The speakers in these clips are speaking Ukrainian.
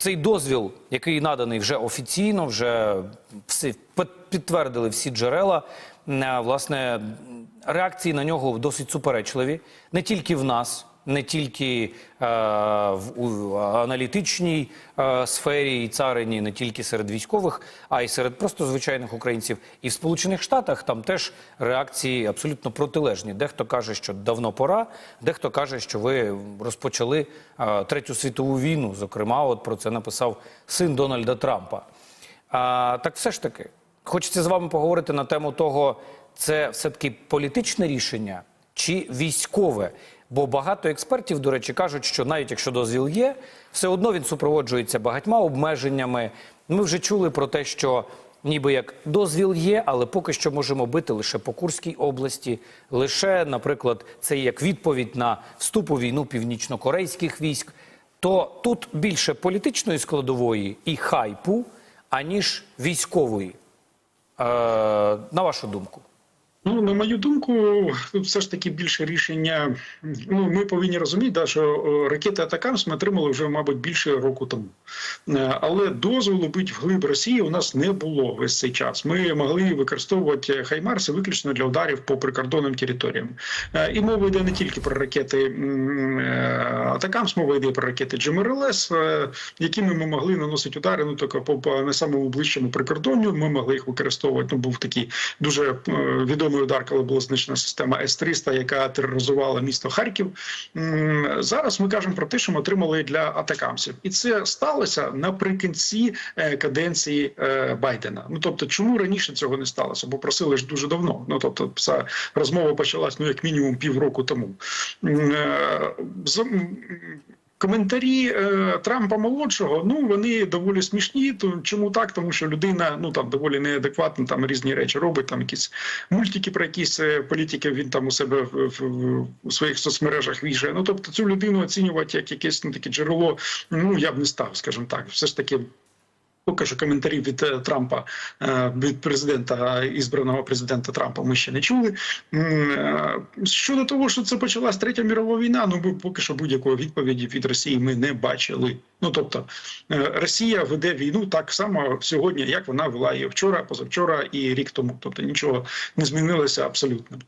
цей дозвіл, який наданий вже офіційно, вже всі підтвердили всі джерела. е, Власне, реакції на нього досить суперечливі, не тільки в нас, не тільки е, в у аналітичній е, сфері і царині, не тільки серед військових, а й серед просто звичайних українців. І в Сполучених Штатах там теж реакції абсолютно протилежні. Дехто каже, що давно пора, дехто каже, що ви розпочали е, третю світову війну. Зокрема, от про це написав син Дональда Трампа. А, так все ж таки, хочеться з вами поговорити на тему того, це все-таки політичне рішення чи військове. Бо багато експертів, до речі, кажуть, що навіть якщо дозвіл є, все одно він супроводжується багатьма обмеженнями. Ми вже чули про те, що ніби як дозвіл є, але поки що можемо бити лише по Курській області, лише, наприклад, це як відповідь на вступ у війну північно-корейських військ. То тут більше політичної складової і хайпу, аніж військової. Е, на вашу думку. Ну, на мою думку, тут все ж таки більше рішення. Ну, ми повинні розуміти, да, що ракети Атакамс ми отримали вже, мабуть, більше року тому. Е, Але дозволу бити вглиб Росії у нас не було весь цей час. Ми могли використовувати Хаймарси виключно для ударів по прикордонним територіям. Е, І мова йде не тільки про ракети е, Атакамс, мова йде про ракети е, якими ми могли наносити удари. Ну тільки по, по не самому ближчому прикордонню. Ми могли їх використовувати. Ну був такий дуже е, відомий удар, коли була знищена система С-300, яка тероризувала місто Харків. Зараз ми кажемо про те, що ми отримали для атакамсів, і це сталося наприкінці е, каденції е, Байдена. Ну тобто, чому раніше цього не сталося? Бо просили ж дуже давно. Ну тобто, ця розмова почалась ну як мінімум півроку тому. Коментарі е, Трампа молодшого, ну вони доволі смішні. То чому так? Тому що людина ну там доволі неадекватно там різні речі робить. Там якісь мультики про якісь е, політики. Він там у себе в, в, в у своїх соцмережах вішає. Ну тобто цю людину оцінювати як якесь ну таке джерело. Ну я б не став, скажімо так. Все ж таки. Поки що коментарів від е, Трампа е, від президента ізбраного президента Трампа ми ще не чули. Е, Щодо того, що це почалась третя мірова війна, ну поки що будь-якої відповіді від Росії ми не бачили. Ну тобто Росія веде війну так само сьогодні, як вона вела її вчора, позавчора і рік тому. Тобто нічого не змінилося абсолютно.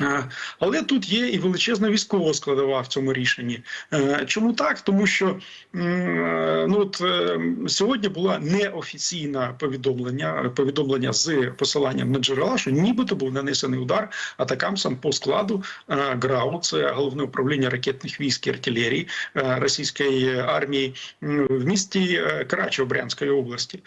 Е, Але тут є і величезна військова складова в цьому рішенні. Е, Чому так? Тому що е, ну от сьогодні була неофіційне повідомлення повідомлення з посиланням на джерела, що нібито був нанесений удар атакамсам по складу ГРАУ, це головне управління ракетних військ і артилерії російської армії в місті Карачі Брянської області.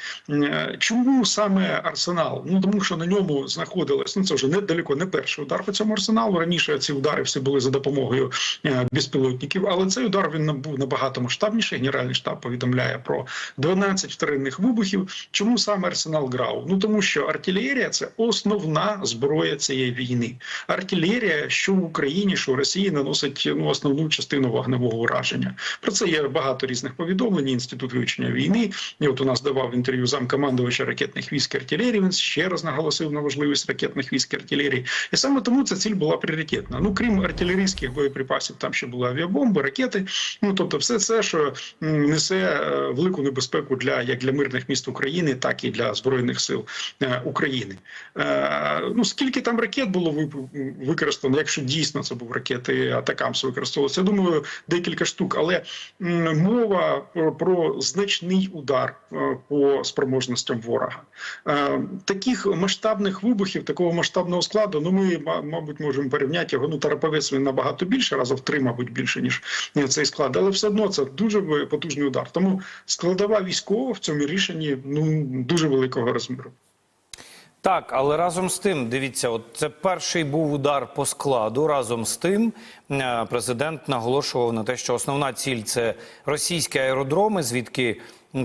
Чому саме арсенал? Ну тому що на ньому знаходилось ну це вже недалеко не перший удар по цьому арсеналу. Раніше ці удари всі були за допомогою е, безпілотників, але цей удар він був набагато масштабніший. Генеральний штаб повідомляє про 12 вторинних вибухів. Чому саме арсенал ГРАУ? Ну тому що артилерія це основна зброя цієї війни. Артилерія, що в Україні, що в Росії наносить ну основну частину вогневого ураження. Про це є багато різних повідомлень. Інститут вивчення війни. І от у нас давав інтерв'ю замкомандувача ракетних військ артилерії. Він ще раз наголосив на важливість ракетних військ і артилерії. І саме тому ця ціль була пріоритетна. Ну крім артилерійських боєприпасів, там ще були авіабомби, ракети. Ну тобто, все це, що несе е, велику небезпеку для як для мирних міст України, так і для збройних сил е, України. Е, Ну скільки там ракет було використано, якщо дійсно це був ракети Атакамс використовувалися, я думаю, декілька штук. Але мова про, значний удар по спроможностям ворога. Таких масштабних вибухів, такого масштабного складу, ну ми ма- мабуть можемо порівняти його. Ну Тараповець він набагато більше, разів три, мабуть, більше ніж цей склад, але все одно це дуже потужний удар. Тому складова військова в цьому рішенні ну дуже великого розміру. Так, але разом з тим, дивіться, от це перший був удар по складу. Разом з тим, е, президент наголошував на те, що основна ціль це російські аеродроми, звідки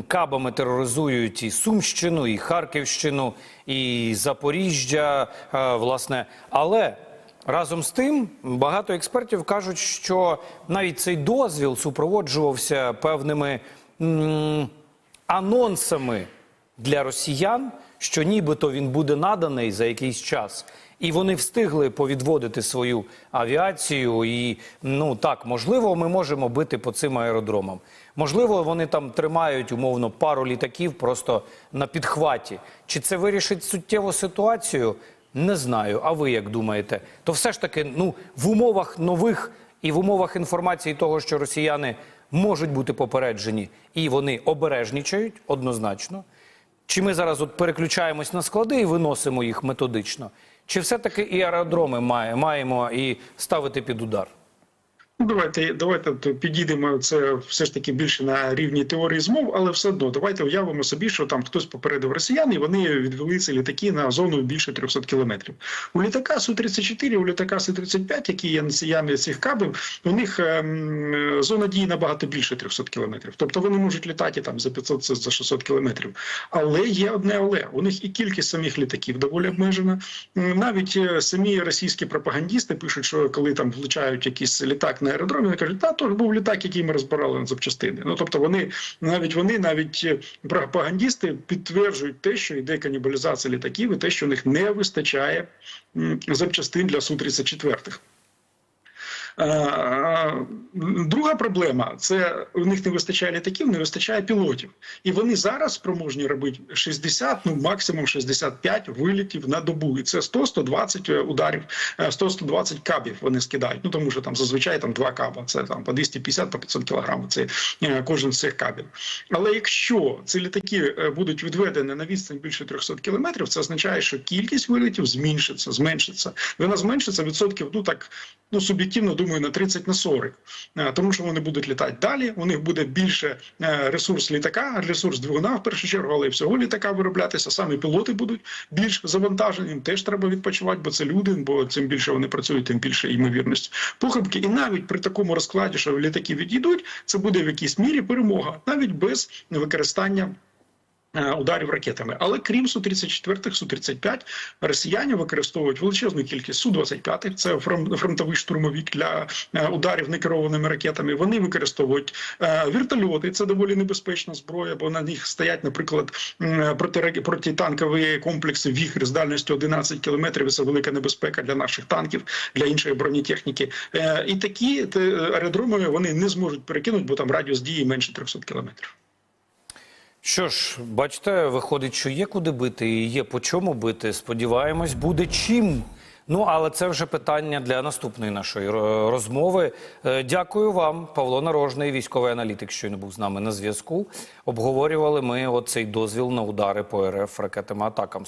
кабами тероризують і Сумщину, і Харківщину, і Запоріжжя, е, власне. Але разом з тим багато експертів кажуть, що навіть цей дозвіл супроводжувався певними м, анонсами для росіян, що нібито він буде наданий за якийсь час. І вони встигли повідводити свою авіацію. І ну так, можливо, ми можемо бити по цим аеродромам. Можливо, вони там тримають умовно пару літаків просто на підхваті. Чи це вирішить суттєву ситуацію? Не знаю. А ви як думаєте? То все ж таки, ну в умовах нових і в умовах інформації того, що росіяни можуть бути попереджені, і вони обережнічають однозначно. Чи ми зараз от переключаємось на склади і виносимо їх методично? Чи все-таки і аеродроми має, маємо і ставити під удар? Ну, давайте, давайте підійдемо це все ж таки більше на рівні теорії змов, але все одно давайте уявимо собі, що там хтось попередив росіян, і вони відвели ці літаки на зону більше 300 кілометрів. У літака су 34 у літака су 35 які є носіями цих кабів, у них ем, зона дії набагато більше 300 кілометрів. Тобто вони можуть літати там за 500 за 600 кілометрів. Але є одне але у них і кількість самих літаків доволі обмежена. Навіть е, самі російські пропагандісти пишуть, що коли там влучають якийсь літак на аеродромі, вони кажуть, та то ж був літак, який ми розбирали на запчастини. Ну тобто вони навіть вони, навіть е, пропагандісти підтверджують те, що йде канібалізація літаків, і те, що у них не вистачає запчастин для су 34 Е, Друга проблема це у них не вистачає літаків, не вистачає пілотів, і вони зараз спроможні робити 60, ну максимум 65 вилітів на добу. І це 100-120 ударів, е, 100-120 кабів вони скидають. Ну тому що там зазвичай там два каба. Це там по 250 по 500 кілограмів. Це е, кожен з цих кабів. Але якщо ці літаки е, будуть відведені на відстань більше 300 кілометрів, це означає, що кількість вилітів зменшиться, зменшиться. Вона зменшиться відсотків. Ну так ну суб'єктивно думаю на 30 на 40. Е, тому що вони будуть літати далі. У них буде більше е, ресурс літака, ресурс двигуна в першу чергу, але й всього літака вироблятися. Самі пілоти будуть більш завантажені. Теж треба відпочивати, бо це люди. Бо чим більше вони працюють, тим більше ймовірність похибки. І навіть при такому розкладі, що літаки відійдуть, це буде в якійсь мірі перемога, навіть без використання. Е, Ударів ракетами, але крім су 34 су 35 росіяни використовують величезну кількість су 25 Це фрон- фронтовий штурмовик для е, ударів некерованими ракетами. Вони використовують е, вертольоти. Це доволі небезпечна зброя, бо на них стоять, наприклад, протитанкові комплекси віхр з дальністю 11 кілометрів. Це велика небезпека для наших танків, для іншої бронетехніки. І такі аеродроми вони не зможуть перекинути, бо там радіус дії менше 300 кілометрів. Що ж, бачите, виходить, що є куди бити і є по чому бити. Сподіваємось, буде чим. Ну, але це вже питання для наступної нашої розмови. Е, Дякую вам, Павло Нарожний, військовий аналітик, щойно був з нами на зв'язку. Обговорювали ми оцей дозвіл на удари по РФ ракетами атакам.